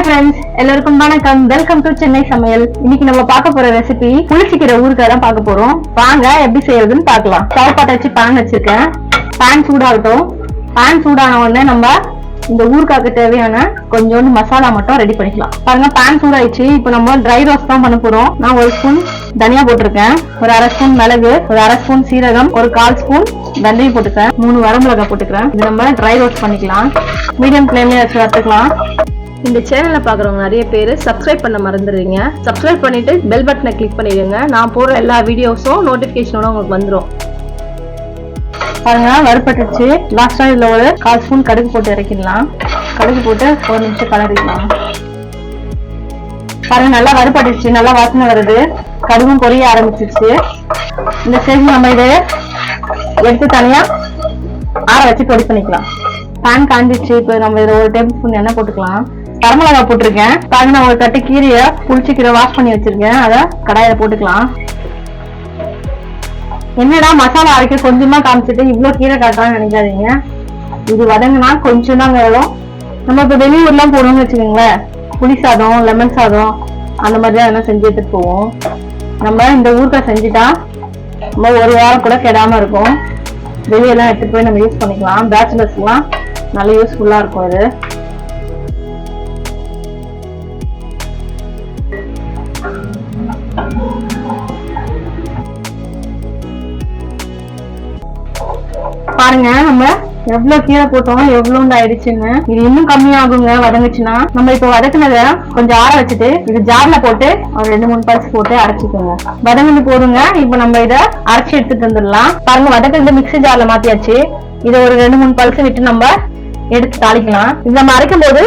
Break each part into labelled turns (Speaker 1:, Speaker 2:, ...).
Speaker 1: Hi friends எல்லாருக்கும் வணக்கம். Welcome to Chennai சமையல் இன்னைக்கு நம்ம பார்க்க போற ரெசிபி புளிச்சிக்கிற ஊருக்காக தான் பார்க்க போறோம். வாங்க எப்படி செய்யறதுன்னு பார்க்கலாம். ஸ்டவ் வச்சு பேன் வச்சிருக்கேன். பேன் சூடாகட்டும். பேன் சூடான உடனே நம்ம இந்த ஊருக்காக்கு தேவையான கொஞ்சோண்டு மசாலா மட்டும் ரெடி பண்ணிக்கலாம். பாருங்க பேன் சூடாயிடுச்சு. இப்போ நம்ம ட்ரை ரோஸ்ட் தான் பண்ண போறோம். நான் ஒரு ஸ்பூன் தனியா போட்டிருக்கேன். ஒரு அரை ஸ்பூன் மிளகு ஒரு அரை ஸ்பூன் சீரகம் ஒரு கால் ஸ்பூன் வெந்தயம் போட்டுக்கிறேன். மூணு வரமிளகாய் போட்டுக்கிறேன். இது நம்ம ட்ரை ரோஸ்ட் பண்ணிக்கலாம். மீடியம் ஃப்ளேம்லயே வச்சு வறுத்துக்கலாம்.
Speaker 2: இந்த சேனலை பார்க்குறவங்க நிறைய பேர் சப்ஸ்கிரைப் பண்ண மறந்துடுறீங்க. சப்ஸ்கிரைப் பண்ணிட்டு பெல் பட்டனை கிளிக் பண்ணிடுங்க. நான் போடுற எல்லா வீடியோஸும் நோட்டிஃபிகேஷனோட உங்களுக்கு வந்துடும்
Speaker 1: பாருங்க வறுப்பட்டுச்சு லாஸ்டா இதுல ஒரு கால் ஸ்பூன் கடுகு போட்டு இறக்கிடலாம். கடுகு போட்டு ஒரு நிமிஷம் கலரிக்கலாம். பாருங்க நல்லா வறுப்பட்டுச்சு நல்லா வாசனை வருது. கடுகும் பொரிய ஆரம்பிச்சிருச்சு. இந்த ஸ்டேஜ் நம்ம இதை எடுத்து தனியா ஆற வச்சு பொடி பண்ணிக்கலாம். பேன் காஞ்சிச்சு இப்போ நம்ம இதில் ஒரு டேபிள் ஸ்பூன் எண்ணெய் போட்டுக்கலாம். கரமிளகா போட்டிருக்கேன். பாருங்க ஒரு தட்டு கீரையை புளிச்சு கீரை வாஷ் பண்ணி வச்சிருக்கேன். அதை கடாயில போட்டுக்கலாம். என்னடா மசாலா அரைக்க கொஞ்சமா காமிச்சிட்டு இவ்வளவு கீரை காட்டுறான்னு நினைக்காதீங்க. இது வதங்கினா கொஞ்சம் தான் வரும் நம்ம இப்ப வெளியூர்லாம் போனோம்னு வச்சுக்கோங்களேன். புளி சாதம் லெமன் சாதம் அந்த மாதிரி தான் எதனா செஞ்சு எடுத்துட்டு போவோம். நம்ம இந்த ஊறுகாய் செஞ்சுட்டா நம்ம ஒரு வாரம் கூட கெடாம இருக்கும். வெளியெல்லாம் எடுத்துட்டு போய் நம்ம யூஸ் பண்ணிக்கலாம். பேச்சுலர்ஸ்லாம் நல்ல யூஸ்ஃபுல்லா இருக்கும் இது பாருங்க நம்ம எவ்வளவு கீரை போட்டோம் எவ்வளவு ஆயிடுச்சுன்னு. இது இன்னும் கம்மியாகுங்க வதங்குச்சுன்னா. நம்ம இப்ப வதக்குனத கொஞ்சம் ஆற வச்சுட்டு இது ஜார்ல போட்டு ஒரு ரெண்டு மூணு பல்ஸ் போட்டு அரைச்சிக்கோங்க. வதங்குன்னு போடுங்க இப்ப நம்ம இத அரைச்சி எடுத்துட்டு வந்துடலாம். பாருங்க வதக்குனது மிக்ஸி ஜார்ல மாத்தியாச்சு. இதை ஒரு ரெண்டு மூணு பல்ஸ் விட்டு நம்ம எடுத்து தாளிக்கலாம். இது நம்ம அரைக்கும் போது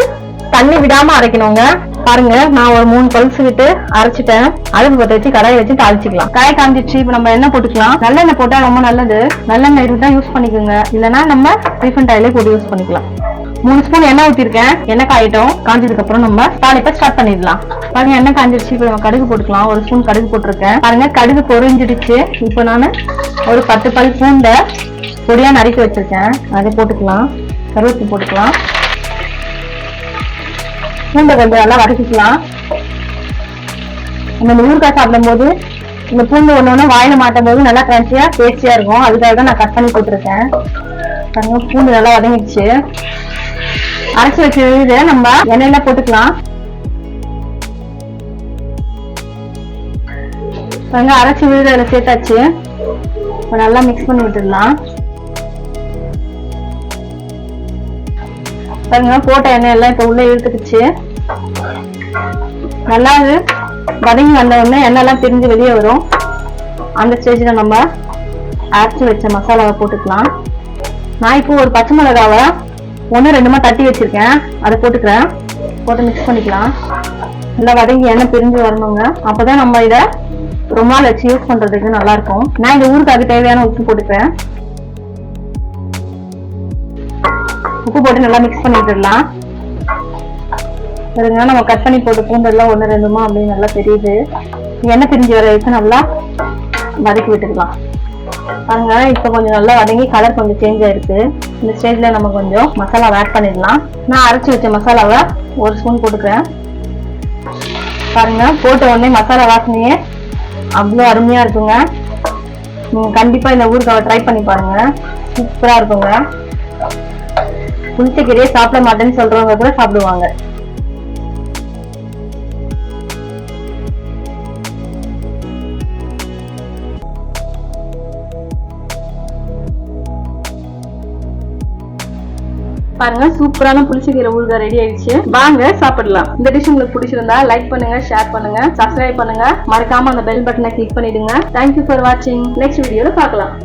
Speaker 1: தண்ணி விடாம அரைக்கணுங்க. பாருங்க நான் ஒரு மூணு பல்ஸ் விட்டு அரைச்சிட்டேன். அடுப்பு பத்த வச்சு கடாயை வச்சு தாளிச்சிக்கலாம். கடாய் காஞ்சிச்சு இப்ப நம்ம எண்ணெய் போட்டுக்கலாம். நல்லெண்ணெய் போட்டா ரொம்ப நல்லது. நல்லெண்ணெய் இருந்தா யூஸ் பண்ணிக்கோங்க. இல்லைன்னா நம்ம ரீஃபண்ட் ஆயிலே போட்டு யூஸ் பண்ணிக்கலாம். மூணு ஸ்பூன் எண்ணெய் ஊத்திருக்கேன். எண்ணெய் காயிட்டோம். காஞ்சதுக்கு அப்புறம் நம்ம தாளிப்ப ஸ்டார்ட் பண்ணிடலாம். பாருங்க எண்ணெய் காஞ்சிருச்சு. இப்ப நம்ம கடுகு போட்டுக்கலாம். ஒரு ஸ்பூன் கடுகு போட்டிருக்கேன். பாருங்க கடுகு பொரிஞ்சிடுச்சு. இப்போ நான் ஒரு பத்து பல் பூண்டை பொடியா நறுக்கி வச்சிருக்கேன். அதை போட்டுக்கலாம். கருவேப்பிலை போட்டுக்கலாம். பூண்டை கொஞ்சம் நல்லா வதக்கிக்கலாம். நம்ம இந்த ஊறுகாய் சாப்பிடும் போது இந்த பூண்டு ஒண்ணு வாயில மாட்டும் போது நல்லா கிரன்ச்சியா டேஸ்டியா இருக்கும். அதுக்காக தான் நான் கட் பண்ணி போட்டிருக்கேன். பாருங்க பூண்டு நல்லா வதங்கிடுச்சு. அரைச்சி வச்ச இதை நம்ம எண்ணெயில போட்டுக்கலாம். பாருங்க அரைச்சி விழுது அதில் சேர்த்தாச்சு. நல்லா மிக்ஸ் பண்ணி விட்டுடலாம். பாருங்க போட்ட எண்ணெய் எல்லாம் இப்ப உள்ள இழுத்துக்குச்சு. நல்லா இது வதங்கி வந்த உடனே எண்ணெய் எல்லாம் பிரிஞ்சு வெளியே வரும். அந்த ஸ்டேஜ்ல நம்ம அரைச்சி வச்ச மசாலாவை போட்டுக்கலாம். நான் இப்போ ஒரு பச்சை மிளகாவை ஒன்று ரெண்டுமா தட்டி வச்சிருக்கேன். அதை போட்டுக்கிறேன். போட்டு மிக்ஸ் பண்ணிக்கலாம். நல்லா வதங்கி எண்ணெய் பிரிஞ்சு வரணுங்க. அப்பதான் நம்ம இதை ரொம்ப நாள் வச்சு யூஸ் பண்றதுக்கு நல்லா இருக்கும். நான் இந்த அது தேவையான உப்பு போட்டுக்கிறேன். உப்பு போட்டு நல்லா மிக்ஸ் பண்ணி விட்டுடலாம். பாருங்க நம்ம கட் பண்ணி போட்டு பூண்டெல்லாம் ஒன்று ரெண்டுமா அப்படின்னு நல்லா தெரியுது. எண்ணெய் பிரிஞ்சு வர வரைக்கும் நல்லா வதக்கி விட்டுக்கலாம். பாருங்க இப்போ கொஞ்சம் நல்லா வதங்கி கலர் கொஞ்சம் சேஞ்ச் ஆயிருக்கு. இந்த ஸ்டேஜில் நம்ம கொஞ்சம் மசாலா ஆட் பண்ணிடலாம். நான் அரைச்சி வச்ச மசாலாவை ஒரு ஸ்பூன் போட்டுக்கிறேன். பாருங்க போட்ட உடனே மசாலா வாசனையே அவ்வளோ அருமையாக இருக்குங்க. நீங்கள் கண்டிப்பாக இந்த ஊருக்காவை ட்ரை பண்ணி பாருங்க. சூப்பராக இருக்குங்க. புளிச்ச சாப்பிட மாட்டேன்னு சொல்றவங்க கூட சாப்பிடுவாங்க. பாருங்க சூப்பரான புளிச்சக்கீரை ஊறுகாய் ரெடி ஆயிடுச்சு. வாங்க சாப்பிடலாம். இந்த டிஷ் உங்களுக்கு பிடிச்சிருந்தா லைக் பண்ணுங்க ஷேர் பண்ணுங்க சப்ஸ்கிரைப் பண்ணுங்க. மறக்காம அந்த பெல் பட்டனை கிளிக் பண்ணிடுங்க. தேங்க்யூ ஃபார் வாட்சிங் நெக்ஸ்ட் வீடியோல பார்க்கலாம்.